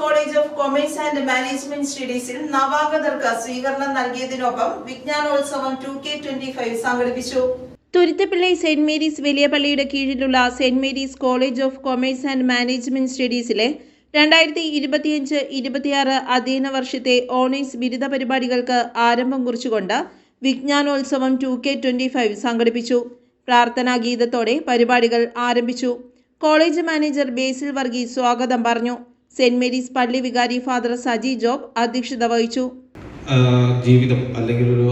College of Commerce and Management സ്റ്റഡീസിൽ നവാഗതർക്ക് സ്വീകരണം നൽകിയതിനൊപ്പം വിജ്ഞാനോത്സവം ടു കെ ട്വന്റി ഫൈവ് സംഘടിപ്പിച്ചു. തുരുത്തപ്പിള്ളി സെന്റ് മേരീസ് വലിയ പള്ളിയുടെ കീഴിലുള്ള saint Mary's College of Commerce and Management സ്റ്റഡീസിലെ രണ്ടായിരത്തി ഇരുപത്തിയഞ്ച് ഇരുപത്തിയാറ് അധ്യയന വർഷത്തെ ഓണേഴ്സ് ബിരുദ പരിപാടികൾക്ക് ആരംഭം കുറിച്ചുകൊണ്ട് വിജ്ഞാനോത്സവം ടു കെ ട്വന്റി ഫൈവ് സംഘടിപ്പിച്ചു. പ്രാർത്ഥനാ ഗീതത്തോടെ പരിപാടികൾ ആരംഭിച്ചു. കോളേജ് മാനേജർ ബേസിൽ വർഗീസ് സ്വാഗതം പറഞ്ഞു. സെന്റ് മേരീസ് പള്ളി വികാരി ഫാദർ സജി ജോബ് അധ്യക്ഷത വഹിച്ചു. ജീവിതം അല്ലെങ്കിൽ ഒരു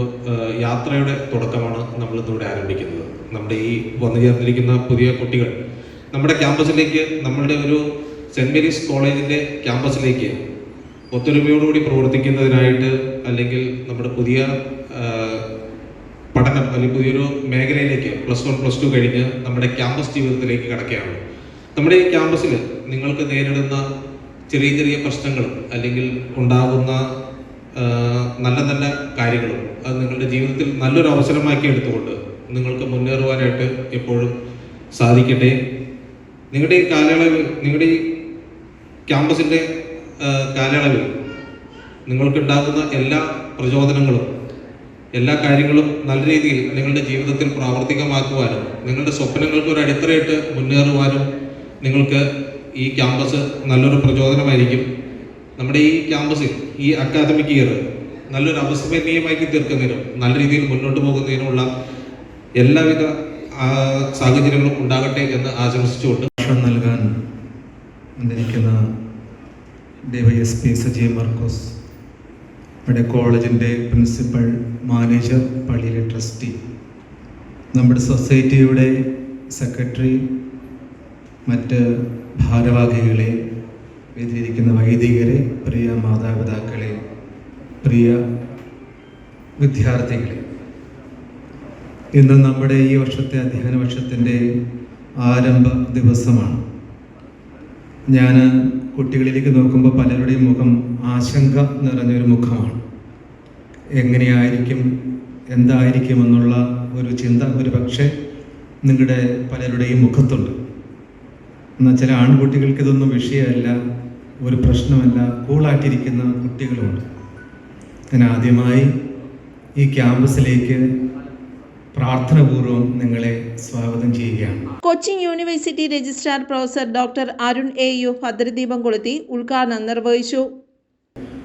യാത്രയുടെ തുടക്കമാണ് നമ്മൾ ഇന്നിവിടെ ആരംഭിക്കുന്നത്. നമ്മുടെ ഈ വന്നു ചേർന്നിരിക്കുന്ന പുതിയ കുട്ടികൾ നമ്മുടെ ക്യാമ്പസിലേക്ക് നമ്മളുടെ ഒരു സെന്റ് മേരീസ് കോളേജിന്റെ ക്യാമ്പസിലേക്ക് ഒത്തൊരുമയോടുകൂടി പ്രവർത്തിക്കുന്നതിനായിട്ട് അല്ലെങ്കിൽ നമ്മുടെ പുതിയ പഠനം അല്ലെങ്കിൽ പുതിയൊരു മേഖലയിലേക്ക് പ്ലസ് വൺ പ്ലസ് ടു കഴിഞ്ഞ് നമ്മുടെ ക്യാമ്പസ് ജീവിതത്തിലേക്ക് കടക്കുകയാണ്. നമ്മുടെ ഈ ക്യാമ്പസിൽ നിങ്ങൾക്ക് നേരിടുന്ന ചെറിയ ചെറിയ പ്രശ്നങ്ങൾ അല്ലെങ്കിൽ ഉണ്ടാകുന്ന നല്ല നല്ല കാര്യങ്ങളും അത് നിങ്ങളുടെ ജീവിതത്തിൽ നല്ലൊരു അവസരമാക്കി എടുത്തുകൊണ്ട് നിങ്ങൾക്ക് മുന്നേറുവാനായിട്ട് എപ്പോഴും സാധിക്കട്ടെ. നിങ്ങളുടെ ഈ കാലയളവിൽ നിങ്ങളുടെ ഈ ക്യാമ്പസിന്റെ കാലയളവിൽ നിങ്ങൾക്കുണ്ടാകുന്ന എല്ലാ പ്രചോദനങ്ങളും എല്ലാ കാര്യങ്ങളും നല്ല രീതിയിൽ നിങ്ങളുടെ ജീവിതത്തിൽ പ്രാവർത്തികമാക്കുവാനും നിങ്ങളുടെ സ്വപ്നങ്ങൾക്ക് ഒരു അടിത്തറയിട്ട് മുന്നേറുവാനും നിങ്ങൾക്ക് ഈ ക്യാമ്പസ് നല്ലൊരു പ്രചോദനമായിരിക്കും. നമ്മുടെ ഈ ക്യാമ്പസിൽ ഈ അക്കാദമിക് ഇയർ നല്ലൊരു അവിസ്മരണീയമാക്കി തീർക്കുന്നതിനും നല്ല രീതിയിൽ മുന്നോട്ട് പോകുന്നതിനുമുള്ള എല്ലാവിധ സാഹചര്യങ്ങളും ഉണ്ടാകട്ടെ എന്ന് ആശംസിച്ചുകൊണ്ട് ഭക്ഷണം നൽകാൻ വന്നിരിക്കുന്ന ഡിവൈഎസ്പി സജി മാർക്കോസ് നമ്മുടെ കോളേജിന്റെ പ്രിൻസിപ്പൽ മാനേജർ പള്ളിയിലെ ട്രസ്റ്റി നമ്മുടെ സൊസൈറ്റിയുടെ സെക്രട്ടറി മറ്റ് ഭാരവാഹികളെ വേദിയിരിക്കുന്ന വൈദികരെ പ്രിയ മാതാപിതാക്കളെ പ്രിയ വിദ്യാർത്ഥികളെ. ഇന്ന് നമ്മുടെ ഈ വർഷത്തെ അധ്യയന വർഷത്തിന്റെ ആരംഭ ദിവസമാണ്. ഞാൻ കുട്ടികളിലേക്ക് നോക്കുമ്പോൾ പലരുടെയും മുഖം ആശങ്ക നിറഞ്ഞൊരു മുഖമാണ്. എങ്ങനെയായിരിക്കും എന്തായിരിക്കും എന്നുള്ള ഒരു ചിന്ത ഒരു പക്ഷേ നിങ്ങളുടെ പലരുടെയും മുഖത്തുണ്ട്. എന്നാൽ ചില ആൺകുട്ടികൾക്ക് ഇതൊന്നും വിഷയമല്ല ഒരു പ്രശ്നമല്ല. കൂളായിട്ടിരിക്കുന്ന കുട്ടികളുണ്ട്. ഞാൻ ആദ്യമായി ഈ ക്യാമ്പസിലേക്ക് പ്രാർത്ഥനപൂർവം നിങ്ങളെ സ്വാഗതം ചെയ്യുകയാണ്. Cochin university registrar professor doctor Arun A U ഭദ്രദീപം കൊളുത്തി ഉദ്ഘാടനം നിർവഹിച്ചു.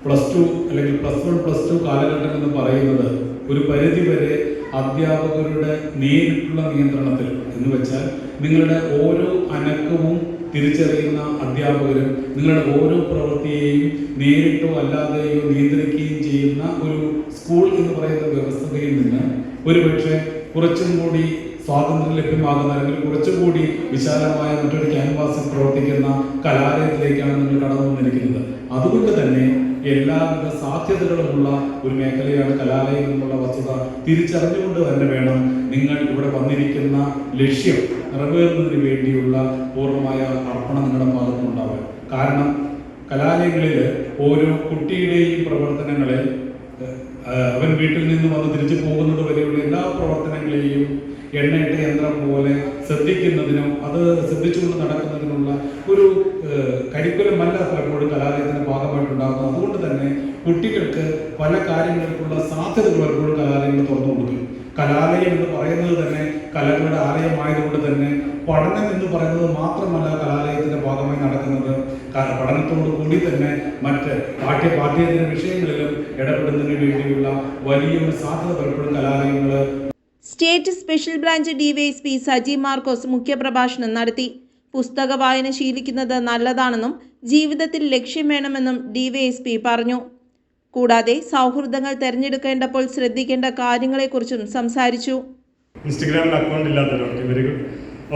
പ്ലസ് ടു അല്ലെങ്കിൽ പ്ലസ് വൺ പ്ലസ് ടു കാലഘട്ടം എന്ന് പറയുന്നത് ഒരു പരിധി വരെ അധ്യാപകരുടെ നേരിട്ടുള്ള നിയന്ത്രണത്തിൽ എന്ന് വെച്ചാൽ നിങ്ങളുടെ ഓരോ അനക്കവും തിരിച്ചറിയുന്ന അധ്യാപകരും നിങ്ങളുടെ ഓരോ പ്രവൃത്തിയെയും നേരിട്ടോ അല്ലാതെയോ നിയന്ത്രിക്കുകയും ചെയ്യുന്ന ഒരു സ്കൂൾ എന്ന് പറയുന്ന വ്യവസ്ഥയിൽ നിന്ന് ഒരുപക്ഷെ കുറച്ചും കൂടി സ്വാതന്ത്ര്യം ലഭ്യമാകുന്ന അല്ലെങ്കിൽ കുറച്ചുകൂടി വിശാലമായ മറ്റൊരു ക്യാൻവാസിൽ പ്രവർത്തിക്കുന്ന കലാലയത്തിലേക്കാണ് നിങ്ങൾ കടന്നു വന്നിരിക്കുന്നത് അതുകൊണ്ട് തന്നെ എല്ലാവിധ സാധ്യതകളുമുള്ള ഒരു മേഖലയാണ് കലാലയം എന്നുള്ള വസ്തുത തിരിച്ചറിഞ്ഞുകൊണ്ട് തന്നെ വേണം നിങ്ങൾ ഇവിടെ വന്നിരിക്കുന്ന ലക്ഷ്യം നിറവേറുന്നതിന് വേണ്ടിയുള്ള പൂർണമായ അർപ്പണം നിങ്ങളുടെ ഭാഗത്തുനിന്നുണ്ടാവുക കാരണം കലാലയങ്ങളിൽ ഓരോ കുട്ടിയുടെയും പ്രവർത്തനങ്ങളെ അവൻ വീട്ടിൽ നിന്ന് വന്ന് തിരിച്ചു പോകുന്നത് വരെയുള്ള എല്ലാ പ്രവർത്തനങ്ങളെയും എണ്ണയിട്ട യന്ത്രം പോലെ ശ്രദ്ധിക്കുന്നതിനും അത് ശ്രദ്ധിച്ചുകൊണ്ട് നടക്കുന്നതിനുള്ള ഒരു കരിക്കുലം അല്ല പലപ്പോഴും കലാലയത്തിന്റെ ഭാഗമായിട്ടുണ്ടാകുന്നത് അതുകൊണ്ട് തന്നെ കുട്ടികൾക്ക് പല കാര്യങ്ങൾക്കുള്ള സാധ്യതകൾ പലപ്പോഴും കലാലയങ്ങൾ തുറന്നു കൊടുക്കും കലാലയം എന്ന് പറയുന്നത് തന്നെ കലകളുടെ ആലയമായതുകൊണ്ട് തന്നെ പഠനം എന്ന് പറയുന്നത് മാത്രമല്ല കലാലയത്തിന്റെ ഭാഗമായി നടക്കുന്നത്. പഠനത്തോടു കൂടി തന്നെ മറ്റ് പാഠ്യ പാഠ്യേതര വിഷയങ്ങളിലും ഇടപെടുന്നതിന് വേണ്ടിയുള്ള വലിയൊരു സാധ്യത പലപ്പോഴും കലാലയങ്ങൾ state special branch DYSP Saji Markose മുഖ്യപ്രഭാഷണം നടത്തി. പുസ്തക വായന ശീലിക്കുന്നത് നല്ലതാണെന്നും ജീവിതത്തിൽ ലക്ഷ്യം വേണമെന്നും ഡിവൈഎസ്പി പറഞ്ഞു. കൂടാതെ സൗഹൃദങ്ങൾ തെരഞ്ഞെടുക്കേണ്ടപ്പോൾ ശ്രദ്ധിക്കേണ്ട കാര്യങ്ങളെക്കുറിച്ചും സംസാരിച്ചു. ഇൻസ്റ്റഗ്രാമിൽ അക്കൗണ്ട് ഇല്ലാത്തവരുണ്ട് വെരി ഗുഡ്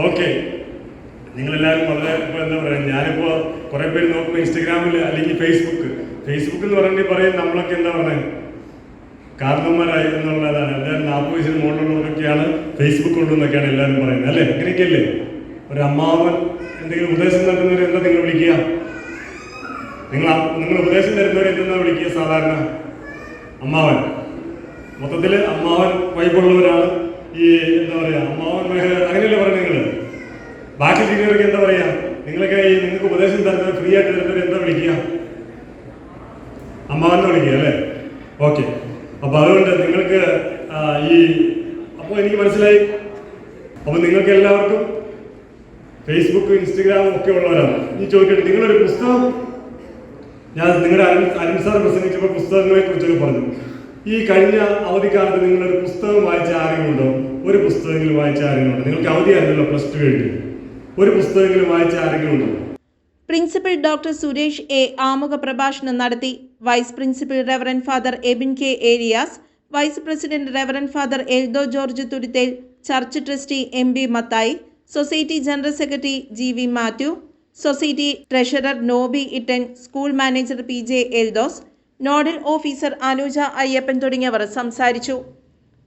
ഓക്കെ നിങ്ങളെല്ലാവരും വളരെ ഇപ്പോൾ എന്താ പറയുക ഞാനിപ്പോൾ കുറേ പേര് നോക്കുമ്പോൾ ഇൻസ്റ്റഗ്രാമിൽ അല്ലെങ്കിൽ ഫേസ്ബുക്ക് ഫേസ്ബുക്ക് എന്ന് പറഞ്ഞാൽ പറയും നമ്മളൊക്കെ എന്താ പറയുക കാരണന്മാരായി എന്നുള്ളതാണ്. എല്ലാവരും നാൽപ്പത് വയസ്സിന് മുകളിലുള്ളവരൊക്കെയാണ് ഫേസ്ബുക്ക് കൊണ്ടുവന്നൊക്കെയാണ് എല്ലാവരും പറയുന്നത് അല്ലേ? അങ്ങനെയൊക്കെയല്ലേ? ഒരു അമ്മാവൻ എന്തെങ്കിലും ഉപദേശം നൽകുന്നവർ എന്താ നിങ്ങൾ വിളിക്കുക? നിങ്ങൾ നിങ്ങൾ ഉപദേശം തരുന്നവരെ എന്തെന്നാ വിളിക്കുക സാധാരണ? അമ്മാവൻ. മൊത്തത്തിൽ അമ്മാവൻ വൈബുള്ളവരാണ്. ഈ എന്താ പറയാ അമ്മാവൻ മേഖല അങ്ങനെയല്ലേ പറയുന്നത് നിങ്ങൾ ബാക്കി ചെയ്യുന്നവർക്ക് എന്താ പറയാ? നിങ്ങളൊക്കെ ഈ നിങ്ങൾക്ക് ഉപദേശം തരുന്നത് ഫ്രീ ആയിട്ട് തരുന്നവർ എന്താ വിളിക്കുക? അമ്മാവൻ വിളിക്കുക അല്ലേ? ഓക്കെ അപ്പോൾ അതുകൊണ്ട് നിങ്ങൾക്ക് ഈ അപ്പോൾ എനിക്ക് മനസ്സിലായി. അപ്പോൾ നിങ്ങൾക്ക് എല്ലാവർക്കും ഫേസ്ബുക്കും ഇൻസ്റ്റഗ്രാമും ഒക്കെ ഉള്ളവരാണ്. ഈ ചോദിക്കട്ടെ നിങ്ങളൊരു പുസ്തകം ഞാൻ നിങ്ങളുടെ അരുൺ അരുൺ സാർ പ്രസംഗിച്ചപ്പോൾ പുസ്തകങ്ങളെ കുറിച്ചൊക്കെ പറഞ്ഞു. ഈ കഴിഞ്ഞ അവധിക്കാലത്ത് നിങ്ങളൊരു പുസ്തകം വായിച്ച ആരെങ്കിലുണ്ടോ ഒരു പുസ്തകമെങ്കിലും വായിച്ച ആരെങ്കിലും ഉണ്ടോ നിങ്ങൾക്ക് അവധിയായിരുന്നല്ലോ പ്ലസ് ടു കഴിഞ്ഞ്. ഒരു പുസ്തകമെങ്കിലും വായിച്ച ആരെങ്കിലും ഉണ്ടോ പ്രിൻസിപ്പൽ ഡോക്ടർ സുരേഷ് എ. ആമുഖ പ്രഭാഷണം നടത്തി. Vice principal reverend father Ebin K. Arias vice president reverend father Eldho George Thuruthel church trustee M. B Mathai society general secretary G. V. Mathew society treasurer Noby Ittan school manager P. J. Eldhose nodal officer Anuja Ayyappan തുടങ്ങിയവർ സംസാരിച്ചു.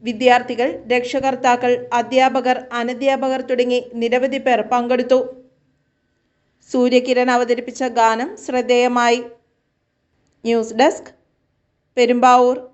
വിദ്യാർത്ഥികൾ രക്ഷകർത്താക്കൾ അധ്യാപകർ അനധ്യാപകർ തുടങ്ങി നിരവധി പേർ പങ്കെടുത്തു. സൂര്യകിരൺ അവതരിപ്പിച്ച ഗാനം ശ്രദ്ധേയമായി. News desk Perumbavoor.